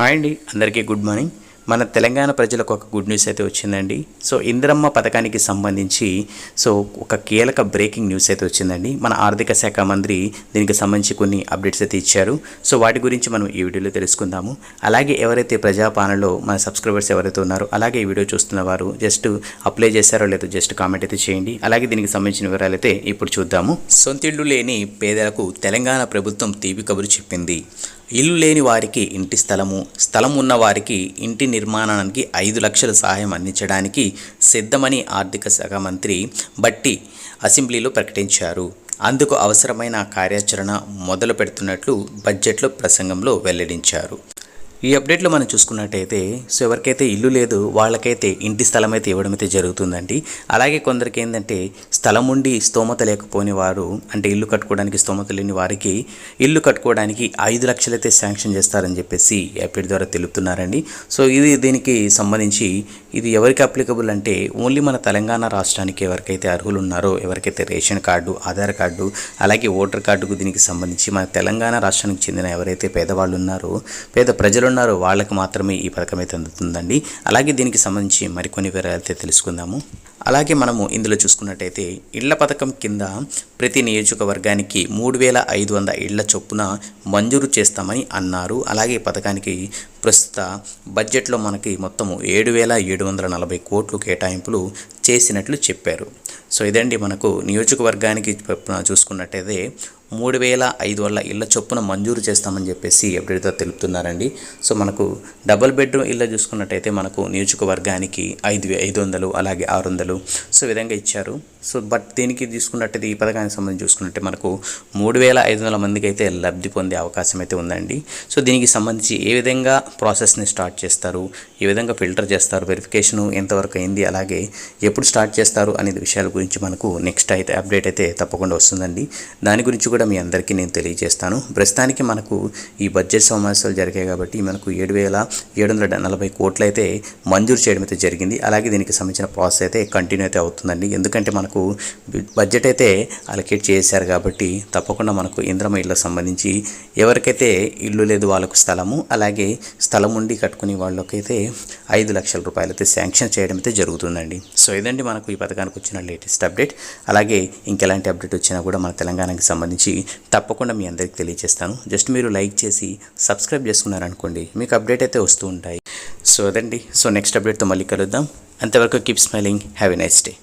Hi అండి అందరికీ good morning. మన తెలంగాణ ప్రజలకు ఒక గుడ్ న్యూస్ అయితే వచ్చిందండి. సో ఇందిరమ్మ పథకానికి సంబంధించి సో ఒక కీలక బ్రేకింగ్ న్యూస్ అయితే వచ్చిందండి. మన ఆర్థిక శాఖ మంత్రి దీనికి సంబంధించి కొన్ని అప్డేట్స్ అయితే ఇచ్చారు. సో వాటి గురించి మనం ఈ వీడియోలో తెలుసుకుందాము. అలాగే ఎవరైతే ప్రజాపాలనలో మన సబ్స్క్రైబర్స్ ఎవరైతే ఉన్నారో అలాగే ఈ వీడియో చూస్తున్న వారు జస్ట్ అప్లై చేశారో లేదో జస్ట్ కామెంట్ అయితే చేయండి. అలాగే దీనికి సంబంధించిన వివరాలు అయితే ఇప్పుడు చూద్దాము. సొంతిళ్ళు లేని పేదలకు తెలంగాణ ప్రభుత్వం తీపి కబురు చెప్పింది. ఇల్లు లేని వారికి ఇంటి స్థలము స్థలం ఉన్న వారికి ఇంటి నిర్మాణానికి ఐదు లక్షల సహాయం అందించడానికి సిద్ధమని ఆర్థిక శాఖ మంత్రి బట్టి అసెంబ్లీలో ప్రకటించారు. అందుకు అవసరమైన కార్యాచరణ మొదలు పెడుతున్నట్లు బడ్జెట్లో ప్రసంగంలో వెల్లడించారు. ఈ అప్డేట్లో మనం చూసుకున్నట్టయితే సో ఎవరికైతే ఇల్లు లేదు వాళ్ళకైతే ఇంటి స్థలం అయితే ఇవ్వడం అయితే జరుగుతుందండి. అలాగే కొందరికి ఏంటంటే స్థలం ఉండి స్తోమత లేకపోయిన వారు అంటే ఇల్లు కట్టుకోవడానికి స్తోమత లేని వారికి ఇల్లు కట్టుకోవడానికి ఐదు లక్షలైతే శాంక్షన్ చేస్తారని చెప్పేసి ఈ అప్డేట్ ద్వారా తెలుపుతున్నారండి. సో ఇది దీనికి సంబంధించి ఇది ఎవరికి అప్లికబుల్ అంటే ఓన్లీ మన తెలంగాణ రాష్ట్రానికి ఎవరికైతే అర్హులు ఉన్నారో ఎవరికైతే రేషన్ కార్డు ఆధార్ కార్డు అలాగే ఓటర్ కార్డుకు దీనికి సంబంధించి మన తెలంగాణ రాష్ట్రానికి చెందిన ఎవరైతే పేదవాళ్ళు ఉన్నారో పేద ప్రజలు ఉన్నారో వాళ్ళకి మాత్రమే ఈ పథకం అయితే అందుతుందండి. అలాగే దీనికి సంబంధించి మరికొన్ని వివరాలు అయితే తెలుసుకుందాము. అలాగే మనము ఇందులో చూసుకున్నట్టయితే ఇళ్ళ పథకం కింద ప్రతి నియోజకవర్గానికి మూడు వేల ఐదు వంద ఇళ్ళ చొప్పున మంజూరు చేస్తామని అన్నారు. అలాగే పథకానికి ప్రస్తుత బడ్జెట్లో మనకి మొత్తము ఏడు వేల ఏడు వందల నలభై కోట్లు కేటాయింపులు చేసినట్లు చెప్పారు. సో ఇదండి మనకు నియోజకవర్గానికి చూసుకున్నట్టయితే మూడు వేల ఐదు వందల ఇళ్ళ చొప్పున మంజూరు చేస్తామని చెప్పేసి ఎప్పుడైతే తెలుపుతున్నారండి. సో మనకు డబుల్ బెడ్రూమ్ ఇళ్ళ చూసుకున్నట్టయితే మనకు నియోజకవర్గానికి ఐదు వే- ఐదు వందలు అలాగే ఆరు వందలు సో విధంగా ఇచ్చారు. సో బట్ దీనికి తీసుకున్నట్టయితే ఈ పథకానికి సంబంధించి చూసుకున్నట్టే మనకు మూడు వేల ఐదు వందల మందికి అయితే లబ్ధి పొందే అవకాశం అయితే ఉందండి. సో దీనికి సంబంధించి ఏ విధంగా ప్రాసెస్ని స్టార్ట్ చేస్తారు ఏ విధంగా ఫిల్టర్ చేస్తారు వెరిఫికేషన్ ఎంతవరకు అయింది అలాగే ఎప్పుడు స్టార్ట్ చేస్తారు అనే విషయాల గురించి మనకు నెక్స్ట్ అయితే అప్డేట్ అయితే తప్పకుండా వస్తుందండి. దాని గురించి కూడా మీ అందరికీ నేను తెలియజేస్తాను. ప్రస్తుతానికి మనకు ఈ బడ్జెట్ సమావేశాలు జరిగాయి కాబట్టి మనకు ఏడు వేల ఏడు వందల నలభై కోట్లు అయితే మంజూరు చేయడం అయితే జరిగింది. అలాగే దీనికి సంబంధించిన ప్రాసెస్ అయితే కంటిన్యూ అయితే అవుతుందండి. ఎందుకంటే మనకు బడ్జెట్ అయితే అలకేట్ చేశారు కాబట్టి తప్పకుండా మనకు ఇంద్రమ ఇళ్ళకు సంబంధించి ఎవరికైతే ఇల్లు లేదు వాళ్ళకు స్థలము అలాగే స్థలం ఉండి కట్టుకునే వాళ్ళకైతే ఐదు లక్షల రూపాయలు అయితే శాంక్షన్ చేయడం అయితే జరుగుతుందండి. సో ఇదండి మనకు ఈ పథకానికి వచ్చిన లేటెస్ట్ అప్డేట్. అలాగే ఇంకెలాంటి అప్డేట్ వచ్చినా కూడా మన తెలంగాణకి సంబంధించి తప్పకుండా మీ అందరికీ తెలియజేస్తాను జస్ట్ మీరు లైక్ చేసి సబ్స్క్రైబ్ చేసుకున్నారనుకోండి మీకు అప్డేట్ అయితే వస్తూ ఉంటాయి. సో అదండి. సో నెక్స్ట్ అప్డేట్తో మళ్ళీ కలుద్దాం. అంతవరకు keep smiling have a nice day